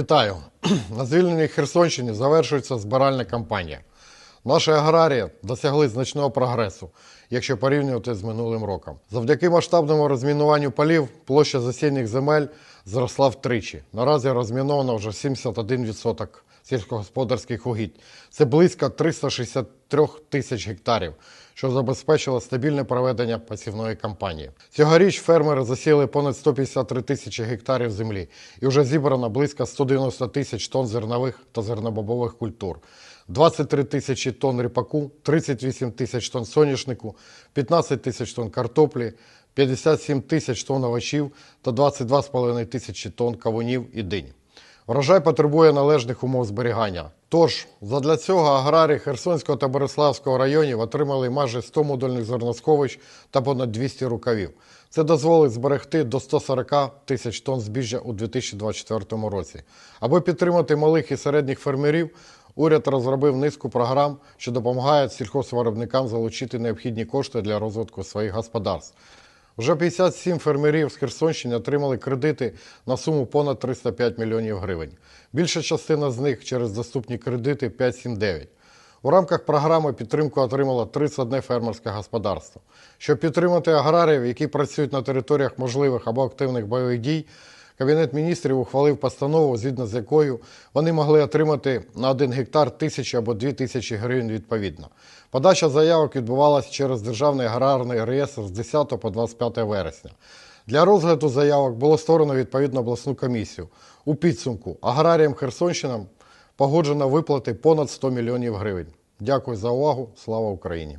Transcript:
Вітаю! На звільненій Херсонщині завершується збиральна кампанія. Наші аграрії досягли значного прогресу, якщо порівнювати з минулим роком. Завдяки масштабному розмінуванню полів площа засінних земель зросла втричі. Наразі розміновано вже 71% сільськогосподарських угідь. Це близько 363 тисяч гектарів, що забезпечило стабільне проведення посівної кампанії. Цьогоріч фермери засіяли понад 153 тисячі гектарів землі і вже зібрано близько 190 тисяч тонн зернових та зернобобових культур. 23 тисячі тонн ріпаку, 38 тисяч тонн соняшнику, 15 тисяч тонн картоплі, 57 тисяч тонн овочів та 22,5 тисячі тонн кавунів і динь. Врожай потребує належних умов зберігання. Тож, задля цього аграрії Херсонського та Бориславського районів отримали майже 100 модульних зерносховищ та понад 200 рукавів. Це дозволить зберегти до 140 тисяч тонн збіжжя у 2024 році. Аби підтримати малих і середніх фермерів, уряд розробив низку програм, що допомагають сільхозвиробникам залучити необхідні кошти для розвитку своїх господарств. Вже 57 фермерів з Херсонщини отримали кредити на суму понад 305 мільйонів гривень. Більша частина з них через доступні кредити 579. У рамках програми підтримку отримало 31 фермерське господарство. Щоб підтримати аграріїв, які працюють на територіях можливих або активних бойових дій, Кабінет міністрів ухвалив постанову, згідно з якою вони могли отримати на один гектар тисячі або дві тисячі гривень відповідно. Подача заявок відбувалася через Державний аграрний реєстр з 10 по 25 вересня. Для розгляду заявок було створено відповідну обласну комісію. У підсумку аграріям Херсонщинам погоджено виплати понад 100 мільйонів гривень. Дякую за увагу. Слава Україні!